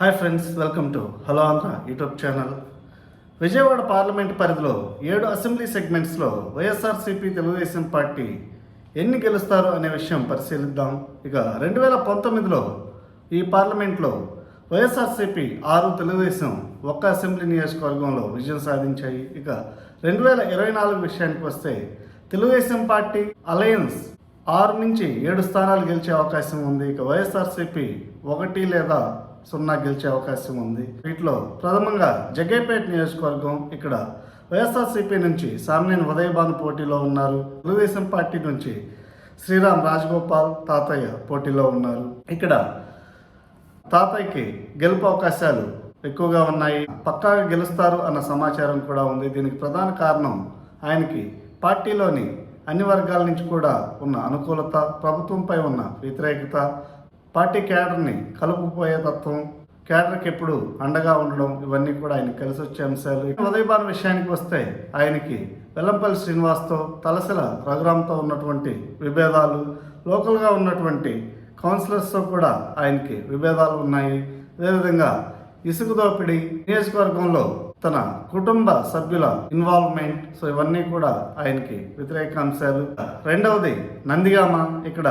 Hi friends welcome to hello Andhra YouTube channel Vijayawada parliament పరిధిలో ఏడు assembly సెగ్మెంట్స్లో YSRCP Telugu Desam party ఎన్ని గెలుస్తారు అనే విషయం పరిశీలిద్దాం. ఇక రెండు వేల పంతొమ్మిదిలో ఈ పార్లమెంట్లో వైఎస్ఆర్సీపీ ఆరు తెలుగుదేశం ఒక్క అసెంబ్లీ నియోజకవర్గంలో విజయం సాధించాయి. ఇక రెండు వేల ఇరవై నాలుగు విషయానికి వస్తే తెలుగుదేశం పార్టీ అలయన్స్ ఆరు నుంచి ఏడు స్థానాలు గెలిచే అవకాశం ఉంది. ఇక వైఎస్ఆర్సీపీ ఒకటి లేదా సున్నా గెలిచే అవకాశం ఉంది. వీటిలో ప్రథమంగా జగ్గేపేట నియోజకవర్గం ఇక్కడ వైఎస్ఆర్సీపీ నుంచి సామ్నేని ఉదయభాను పోటీలో ఉన్నారు. తెలుగుదేశం పార్టీ నుంచి శ్రీరామ్ రాజగోపాల్ తాతయ్య పోటీలో ఉన్నారు. ఇక్కడ తాతయ్యకి గెలుపు అవకాశాలు ఎక్కువగా ఉన్నాయి. పక్కాగా గెలుస్తారు అన్న సమాచారం కూడా ఉంది. దీనికి ప్రధాన కారణం ఆయనకి పార్టీలోని అన్ని వర్గాల నుంచి కూడా ఉన్న అనుకూలత ప్రభుత్వంపై ఉన్న వ్యతిరేకత పార్టీ క్యాడర్ని కలుపుపోయే తత్వం క్యాడర్కి ఎప్పుడు అండగా ఉండడం ఇవన్నీ కూడా ఆయన కలిసి వచ్చే అంశాలు. ఉదయభాను విషయానికి వస్తే ఆయనకి వెల్లంపల్లి శ్రీనివాస్తో తలసల రఘురామ్తో ఉన్నటువంటి విభేదాలు లోకల్గా ఉన్నటువంటి కౌన్సిలర్స్తో కూడా ఆయనకి విభేదాలు ఉన్నాయి. అదేవిధంగా ఇసుక దోపిడీ నియోజకవర్గంలో తన కుటుంబ సభ్యుల ఇన్వాల్వ్మెంట్ సో ఇవన్నీ కూడా ఆయనకి వ్యతిరేక అంశాలు. రెండవది నందిగామ ఇక్కడ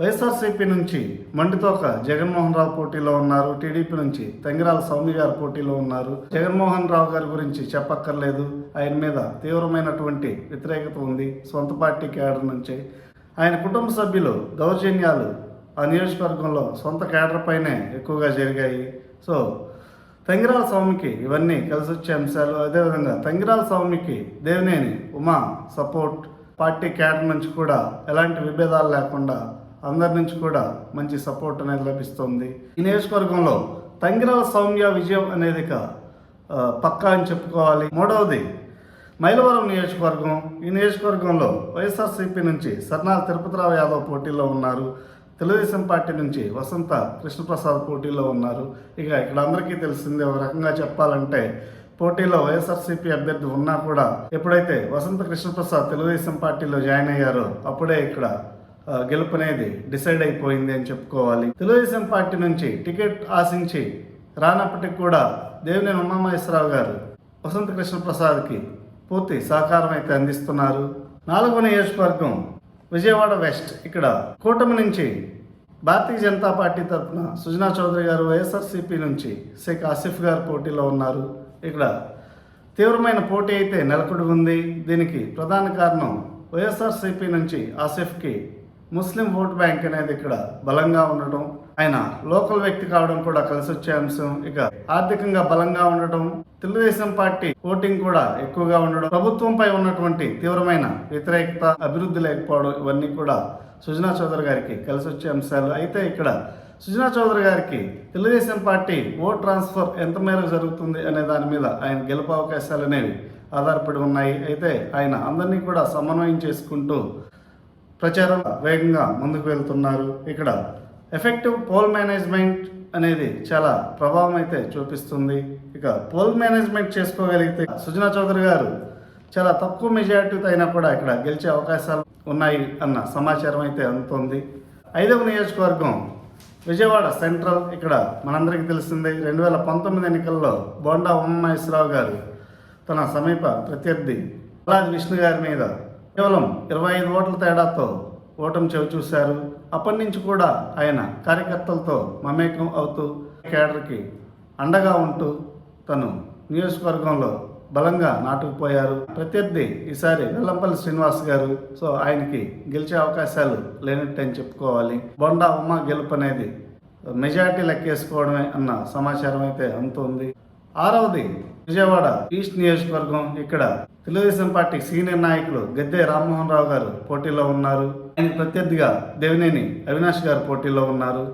వైఎస్ఆర్సీపీ నుంచి మండితోక జగన్మోహన్ రావు పోటీలో ఉన్నారు. టీడీపీ నుంచి తంగిరాల సౌమ్య గారు పోటీలో ఉన్నారు. జగన్మోహన్ రావు గారి గురించి చెప్పక్కర్లేదు. ఆయన మీద తీవ్రమైనటువంటి వ్యతిరేకత ఉంది. సొంత పార్టీ క్యాడర్ నుంచి. ఆయన కుటుంబ సభ్యులు దౌర్జన్యాలు ఆ నియోజకవర్గంలో సొంత క్యాడర్ పైనే ఎక్కువగా జరిగాయి. సో తంగిరాల స్వామికి ఇవన్నీ కలిసి వచ్చే అంశాలు. అదేవిధంగా తంగిరాల స్వామికి Devineni Uma support party cadre నుంచి కూడా ఎలాంటి విభేదాలు లేకుండా అందరి నుంచి కూడా మంచి సపోర్ట్ అనేది లభిస్తుంది. ఈ నియోజకవర్గంలో తంగిరాల సౌమ్య విజయం అనేది ఇక పక్కా అని చెప్పుకోవాలి. మూడవది మైలవరం నియోజకవర్గం. ఈ నియోజకవర్గంలో వైఎస్ఆర్సీపీ నుంచి సర్నాల తిరుపతిరావు యాదవ్ పోటీలో ఉన్నారు. తెలుగుదేశం పార్టీ నుంచి వసంత కృష్ణప్రసాద్ పోటీలో ఉన్నారు. ఇక ఇక్కడ అందరికీ తెలిసిందే ఒక రకంగా చెప్పాలంటే పోటీలో వైఎస్ఆర్సీపీ అభ్యర్థి ఉన్నా కూడా ఎప్పుడైతే వసంత కృష్ణప్రసాద్ తెలుగుదేశం పార్టీలో జాయిన్ అయ్యారో అప్పుడే ఇక్కడ గెలుపునేది గెలుపు అనేది డిసైడ్ అయిపోయింది అని చెప్పుకోవాలి. తెలుగుదేశం పార్టీ నుంచి టికెట్ ఆశించి రానప్పటికి కూడా దేవినేని ఉమామహేశ్వరరావు గారు వసంత కృష్ణప్రసాద్కి పూర్తి సహకారం అయితే అందిస్తున్నారు. నాలుగో నియోజకవర్గం విజయవాడ వెస్ట్. ఇక్కడ కూటమి నుంచి భారతీయ జనతా పార్టీ తరఫున సుజనా చౌదరి గారు వైఎస్ఆర్సీపీ నుంచి షేక్ ఆసిఫ్ గారు పోటీలో ఉన్నారు. ఇక్కడ తీవ్రమైన పోటీ అయితే నెలకొడి ఉంది దీనికి ప్రధాన కారణం వైఎస్ఆర్సీపీ నుంచి ఆసిఫ్కి ముస్లిం ఓట్ బ్యాంక్ అనేది ఇక్కడ బలంగా ఉండటం ఆయన లోకల్ వ్యక్తి కావడం కూడా కలిసి వచ్చే అంశం. ఇక ఆర్థికంగా బలంగా ఉండటం తెలుగుదేశం పార్టీ ఓటింగ్ కూడా ఎక్కువగా ఉండడం ప్రభుత్వంపై ఉన్నటువంటి తీవ్రమైన వ్యతిరేకత అభివృద్ధి లేకపోవడం ఇవన్నీ కూడా సుజనా చౌదరి గారికి కలిసి వచ్చే అంశాలు. అయితే ఇక్కడ సుజనా చౌదరి గారికి తెలుగుదేశం పార్టీ ఓట్ ట్రాన్స్ఫర్ ఎంత మేరకు జరుగుతుంది అనే దాని మీద ఆయన గెలుపు అవకాశాలు అనేవి ఆధారపడి ఉన్నాయి. అయితే ఆయన అందరినీ కూడా సమన్వయం చేసుకుంటూ ప్రచారం వేగంగా ముందుకు వెళ్తున్నారు. ఇక్కడ ఎఫెక్టివ్ పోల్ మేనేజ్మెంట్ అనేది చాలా ప్రభావం అయితే చూపిస్తుంది. ఇక పోల్ మేనేజ్మెంట్ చేసుకోగలిగితే సుజనా చౌదరి గారు చాలా తక్కువ మెజారిటీతో అయినా కూడా ఇక్కడ గెలిచే అవకాశాలు ఉన్నాయి అన్న సమాచారం అయితే అందుతోంది. ఐదవ నియోజకవర్గం విజయవాడ సెంట్రల్ ఇక్కడ మనందరికీ తెలిసిందే రెండు వేల పంతొమ్మిది ఎన్నికల్లో బోండా ఉమామహేశ్వరరావు గారు తన సమీప ప్రత్యర్థి ప్రహ్లాద్ విష్ణు గారి మీద కేవలం ఇరవై ఐదు ఓట్ల తేడాతో ఓటమి చవి చూశారు. అప్పటి నుంచి కూడా ఆయన కార్యకర్తలతో మమేకం అవుతూ కేడర్కి అండగా ఉంటూ తను నియోజకవర్గంలో బలంగా నాటుకుపోయారు. ప్రత్యర్థి ఈసారి వెల్లంపల్లి శ్రీనివాస్ గారు సో ఆయనకి గెలిచే అవకాశాలు లేనట్టు అని చెప్పుకోవాలి. బొండా ఉమ్మ గెలుపు అనేది మెజారిటీ లెక్కేసుకోవడమే అన్న సమాచారం అయితే అందుతుంది. ఆరవది విజయవాడ ఈస్ట్ నియోజకవర్గం ఇక్కడ తెలుగుదేశం పార్టీ సీనియర్ నాయకులు గద్దె రామ్మోహన్ రావు గారు పోటీలో ఉన్నారు. ఆయన ప్రత్యర్థిగా దేవినేని అవినాష్ గారు పోటీలో ఉన్నారు.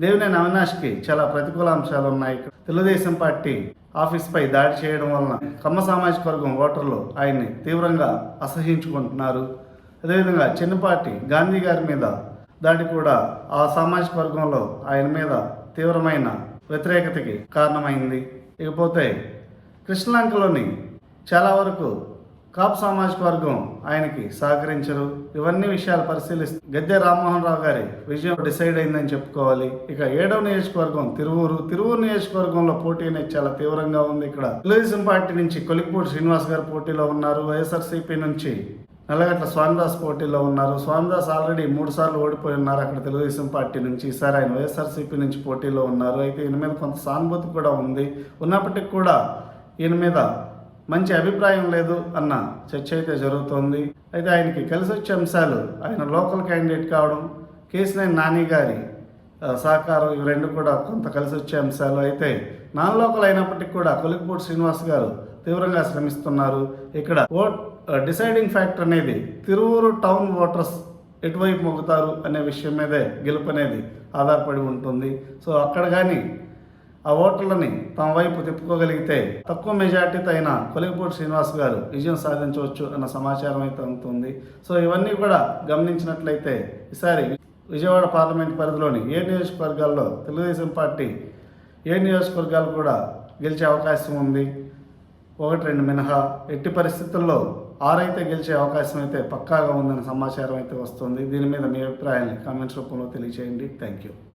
దేవినేని అవినాష్కి చాలా ప్రతికూల అంశాలు ఉన్నాయి తెలుగుదేశం పార్టీ ఆఫీస్పై దాడి చేయడం వలన కమ్మ సామాజిక వర్గం ఓటర్లు ఆయన్ని తీవ్రంగా అసహించుకుంటున్నారు. అదేవిధంగా చిన్నపాటి గాంధీ గారి మీద దాడి కూడా ఆ సామాజిక వర్గంలో ఆయన మీద తీవ్రమైన వ్యతిరేకతకి కారణమైంది. ఇకపోతే కృష్ణలంకలోని చాలా వరకు కాపు సామాజిక వర్గం ఆయనకి సహకరించరు. ఇవన్నీ విషయాలు పరిశీలిస్తే గద్దె రామ్మోహన్ రావు గారి విజయం డిసైడ్ అయిందని చెప్పుకోవాలి. ఇక ఏడవ నియోజకవర్గం తిరువూరు. తిరువూరు నియోజకవర్గంలో పోటీ అనేది చాలా తీవ్రంగా ఉంది. ఇక్కడ తెలుగుదేశం పార్టీ నుంచి కొలిక్పూడి శ్రీనివాస్ గారు పోటీలో ఉన్నారు. వైఎస్ఆర్సీపీ నుంచి నల్లగట్ల స్వామిదాస్ పోటీలో ఉన్నారు. స్వామిదాస్ ఆల్రెడీ మూడు సార్లు ఓడిపోయి ఉన్నారు అక్కడ తెలుగుదేశం పార్టీ నుంచి. ఈసారి ఆయన వైఎస్ఆర్సీపీ నుంచి పోటీలో ఉన్నారు. అయితే ఈయన మీద కొంత సానుభూతి కూడా ఉంది. ఉన్నప్పటికీ కూడా ఈయన మీద మంచి అభిప్రాయం లేదు అన్న చర్చ అయితే జరుగుతోంది. అయితే ఆయనకి కలిసి వచ్చే అంశాలు ఆయన లోకల్ క్యాండిడేట్ కావడం కేసీఆర్ నాని గారి సహకారం ఇవి రెండు కూడా కొంత కలిసి వచ్చే అంశాలు. అయితే నాన్ లోకల్ అయినప్పటికీ కూడా కొలిక్పూడి శ్రీనివాస్ గారు తీవ్రంగా శ్రమిస్తున్నారు. ఇక్కడ ఓట్ డిసైడింగ్ ఫ్యాక్టర్ అనేది తిరువురు టౌన్ ఓటర్స్ ఎటువైపు మొగుతారు అనే విషయం మీదే గెలుపు అనేది ఆధారపడి ఉంటుంది. సో అక్కడ కానీ ఆ ఓటర్లని తమ వైపు తిప్పుకోగలిగితే తక్కువ మెజార్టీతో అయిన కొలిగిపూడి శ్రీనివాస్ గారు విజయం సాధించవచ్చు అన్న సమాచారం అయితే ఉంటుంది సో ఇవన్నీ కూడా గమనించినట్లయితే ఈసారి విజయవాడ పార్లమెంట్ పరిధిలోని ఏ నియోజకవర్గాల్లో తెలుగుదేశం పార్టీ ఏ నియోజకవర్గాలు కూడా గెలిచే అవకాశం ఉంది. ఒకటి రెండు మినహా ఎట్టి పరిస్థితుల్లో ఆరైతే గెలిచే అవకాశం అయితే పక్కాగా ఉందన్న సమాచారం అయితే వస్తుంది. దీని మీద మీ అభిప్రాయాన్ని కామెంట్స్ రూపంలో తెలియజేయండి థ్యాంక్ యూ.